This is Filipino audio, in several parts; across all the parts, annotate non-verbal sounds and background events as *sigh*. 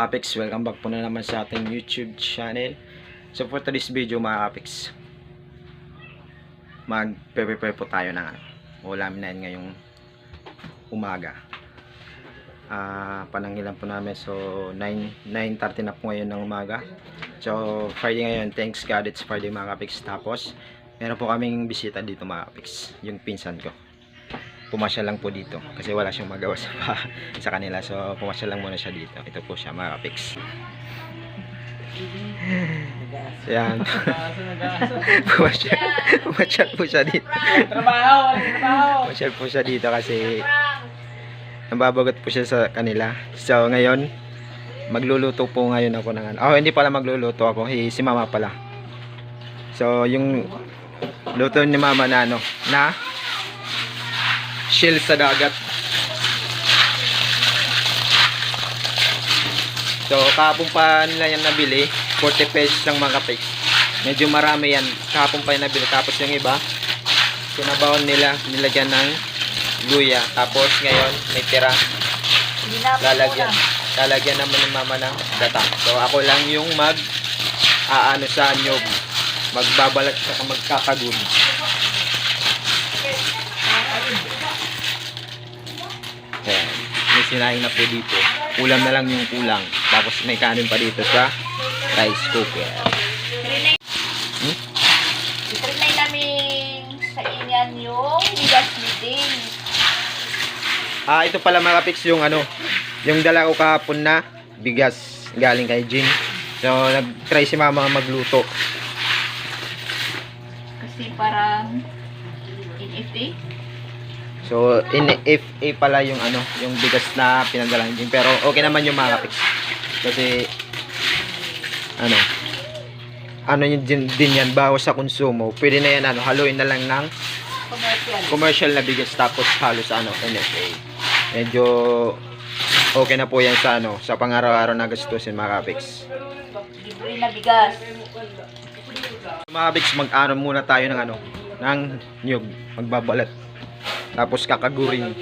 Apex, welcome back po na naman sa ating YouTube channel. So for today's video mga Apex, mag-prepare po tayo ng ano, ulam na yun ngayong umaga. Ah, panangilan po namin so 9 9:30 na po ngayon ng umaga. So Friday ngayon, thanks God it's Friday mga Apex. Tapos meron po kaming bisita dito mga Apex, yung pinsan ko pumasya lang po dito. Kasi wala siyang magawa sa, *laughs* sa kanila. So pumasya lang muna siya dito. Ito po siya mga kapiks yan. *laughs* *laughs* Pumasya, pumasya po siya dito. Trabaho. pumasya po siya dito kasi nababagot po siya sa kanila. So ngayon magluluto po ngayon ako ng ano. Oh hindi pala magluluto ako. Hey, si mama pala. So yung luto ni mama na ano na shell sa dagat. So, kahapon pa nila yan nabili. 40 pesos lang mga kapix. Medyo marami yan. Kahapon pa yan nabili. Tapos yung iba, sinabawan nila, nilagyan ng luya. Tapos ngayon, may tira. Lalagyan. Lalagyan naman ng mama ng gata. So, ako lang yung mag aano sa nyog. Magbabalat sa magkakagod. Ayan. May sinaing na po dito. Ulam na lang yung kulang. Tapos may kanin pa dito sa rice cooker. Hmm? Itrinay namin sa inyan yung bigas meeting. Ah, ito pala mga pics yung ano, yung dala ko kahapon na bigas galing kay Jin. So, nag-try si mama magluto. Kasi parang NFT. So, in FA pala yung ano, yung bigas na pinadala ni Jin. Pero okay naman yung mga pics. Kasi, ano, ano yun din, din yan, bawas sa konsumo. Pwede na yan, ano, haluin na lang ng Commercial. commercial na bigas tapos halos ano NFA. Medyo okay na po yan sa ano sa pang-araw-araw na gastusin mga kapiks. Libre na bigas. Mga kapiks, mag-ano muna tayo ng ano ng nyug, magbabalat. Tapos kakagurin.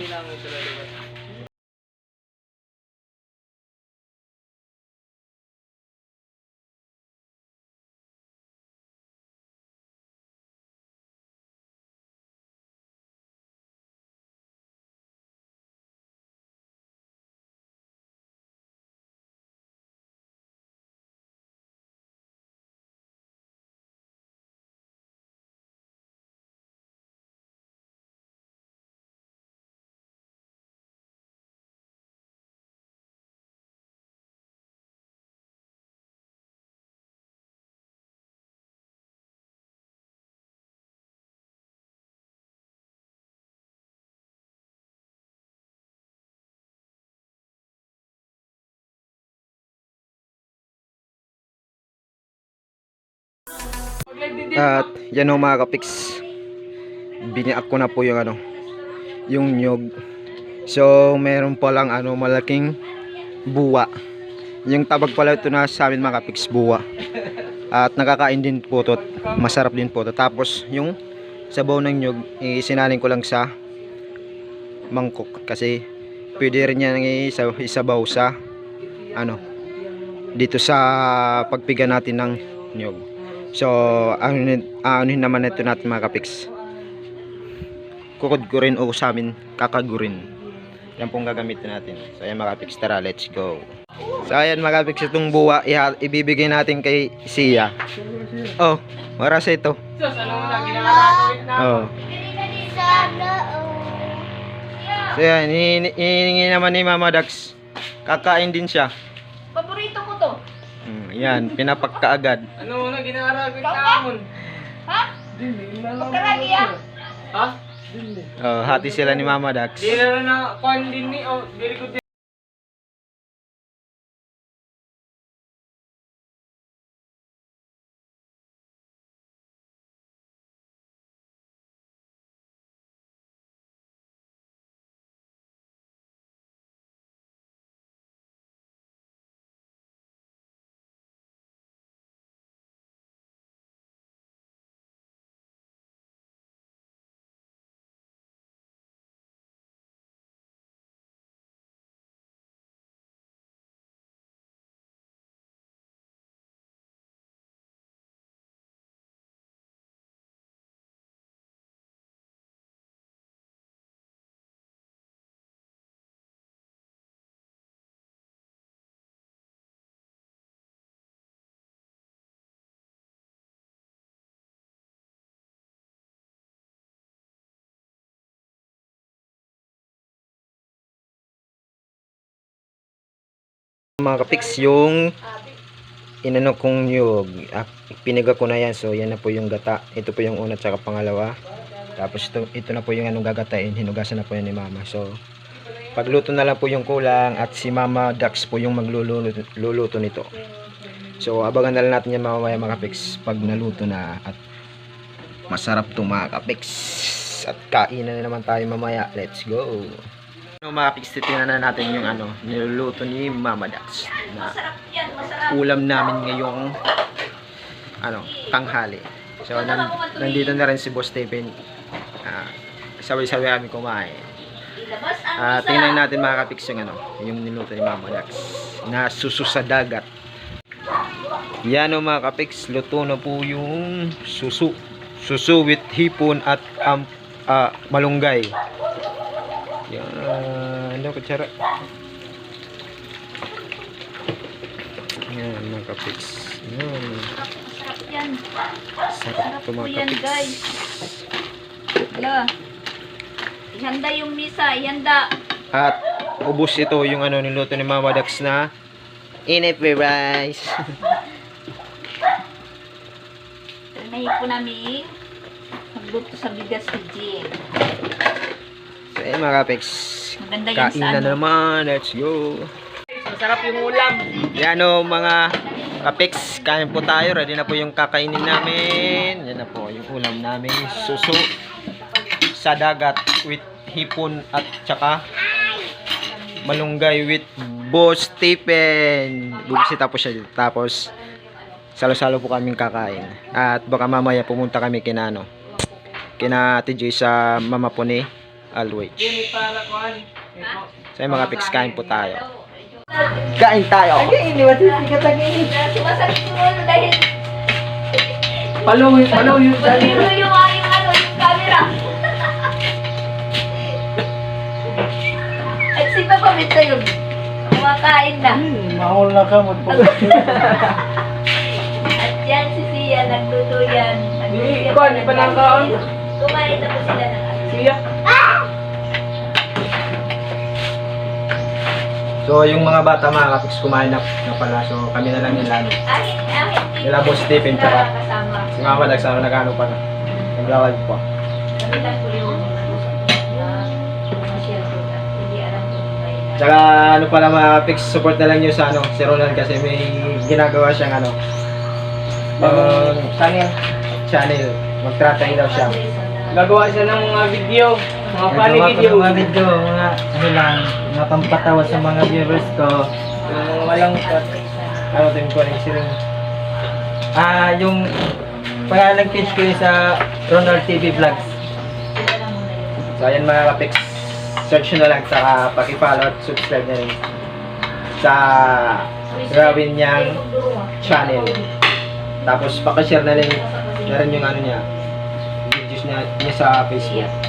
At yan o mga kapiks. Biniak ko na po yung ano yung nyug. So meron pa lang ano malaking buwa. Yung tabag pala ito na sa amin mga kapiks buwa. At nakakain din po to. Masarap din po to. Tapos yung sabaw ng nyug, isinaling ko lang sa mangkok kasi pwede rin yan isa, isabaw sa ano dito sa pagpiga natin ng nyug. So, ano anuhin naman ito natin mga kapiks. Kukod ko rin o sa amin kakagurin. Yan pong gagamitin natin. So, ayan mga kapiks, tara, let's go. So, ayan mga kapiks, itong buwa, iha- ibibigay natin kay Sia. Oh, maras ito. Oh. So, yan, hini- hinihingi naman ni Mama Dax. Kakain din siya. Yan, pinapakka agad. Ano mo na, ginagagawin na Papa? amon. Ha? Pagkaragi ah. Ha? Oh, hati sila ni Mama Dax. Di na na, kwan din ni, oh, very good Mga kapiks, yung inano kong nyug, ah, piniga ko na yan. So, yan na po yung gata. Ito po yung una tsaka pangalawa. Tapos ito, ito na po yung anong gagatain. Hinugasan na po yan ni mama. So, pagluto na lang po yung kulang at si mama Dax po yung magluluto luluto nito. So, abangan na lang natin yan mamaya mga kapiks pag naluto na at masarap to mga kapiks. At kainan na naman tayo mamaya. Let's go! Ano, mga kapiks, titingnan na natin yung ano, niluluto ni Mama Dax na ulam namin ngayong ano, tanghali. So, nan- nandito na rin si Boss Stephen. Ah, sabay-sabay kami kumain. Isa. tingnan natin mga kapiks yung ano, yung niluto ni Mama Dax na suso sa dagat. Yan o mga kapiks, luto na po yung susu. Susu with hipon at um, ah, malunggay. Ano kutsara? Yan mga kapiks. Yan. Masarap yan. Sarap po mga yan, kapiks. guys. Hala. Ihanda yung misa, ihanda. At ubos ito yung ano niluto ni Mama Dax na inip rice. *laughs* Trinay po namin magluto sa bigas ni Jim. so, eh, mga kapiks. Maganda yan sa Kain na ano. naman. Let's go. Masarap yung ulam. Yan o mga kapiks. Kain po tayo. Ready na po yung kakainin namin. Yan na po yung ulam namin. Suso sa dagat with hipon at tsaka malunggay with Boss Stephen. Bubisita po siya dito. Tapos salo-salo po kaming kakain. At baka mamaya pumunta kami kina ano, kina Ate Joy sa mama po ni Kuhan. So yung mga pics kain po tayo. Kain tayo! Sumasakit yung ulo dahil Palaw yung, palaw yung Pagkiro yung aking ano, yung camera. At si Papa Mita yun. Kumakain na. Mahal na ka mo. *laughs* At yan si Sia, nagluto yan. Nagluto Di, yan ikaw, di pa nakaon? Kumain na po sila ng ano. Siya. So yung mga bata mga kapiks kumain na, na pala. So kami na lang nila. dito Nila Boss Stephen, tsaka-. Si Mama nagsano nagano pa na. Naglawag po. Kami lang po yung na masyal ko na. Hindi alam kung may na. Tsaka ano pala mga kapiks, support na lang nyo sa ano, si Ronald kasi may ginagawa siyang ano, um, Channel. channel. Magtratay daw siya. Gagawa siya ng mga video. Mga funny Nagawa ko video. ng mga video, mga ano lang, mga pampatawa sa mga viewers ko. Yung walang cut. Ano din ko rin si Ron. Ah, yung pangalang page ko yung sa Ronald TV Vlogs. So ayan mga kapiks, search nyo na lang saka paki-follow at subscribe na rin sa gawin niyang channel. Tapos pakishare na rin, na rin yung ano niya, niya, niya sa Facebook.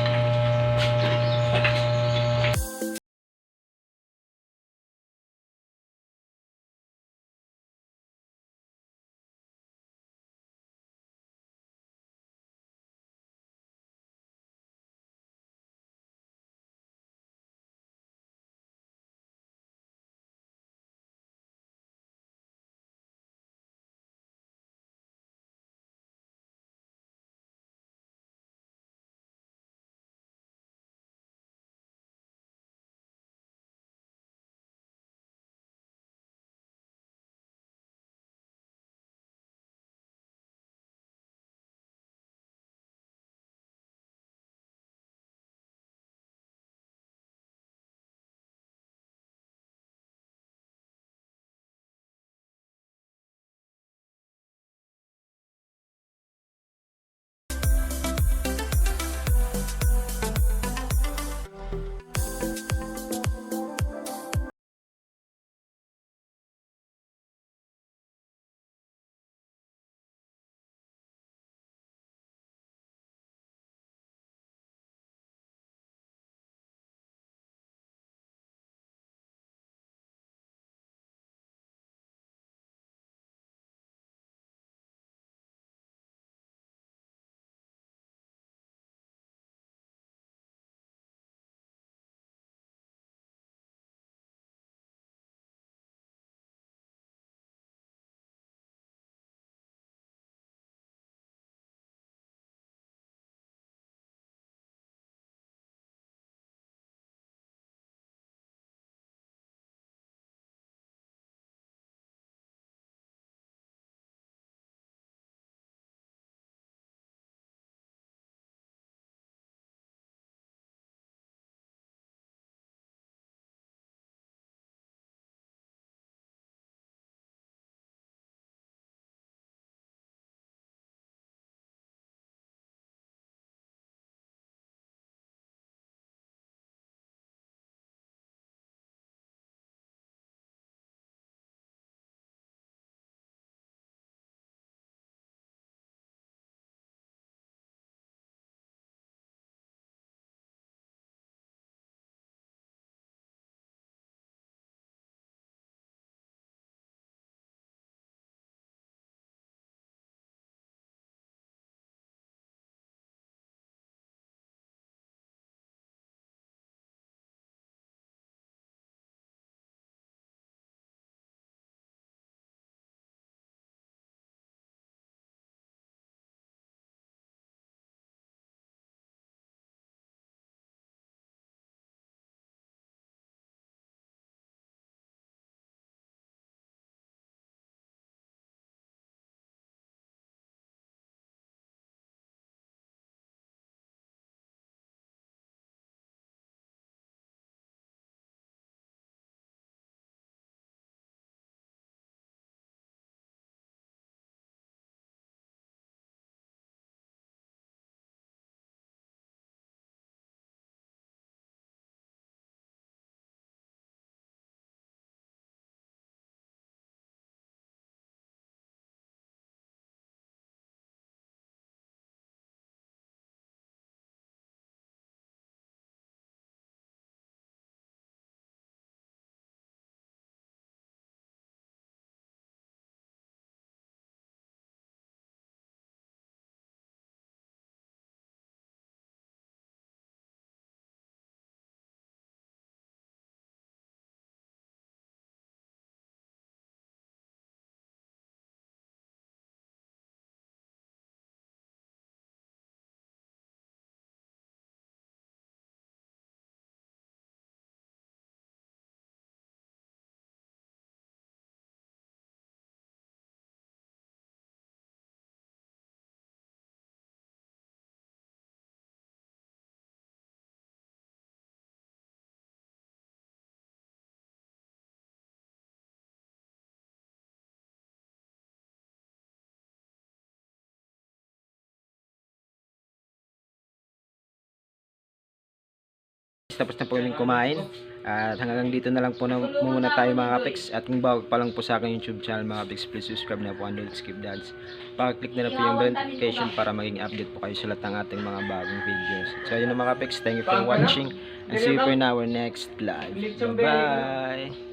Tapos na po kaming kumain. At hanggang dito na lang po na muna tayo mga kapiks. At kung bago pa lang po sa aking YouTube channel mga kapiks, please subscribe na po ang Don't Skip Dads. Pakiclick na lang po yung bell notification para maging update po kayo sa lahat ng ating mga bagong videos. So yun na mga kapiks, thank you for watching. And see you for in our next live. Bye!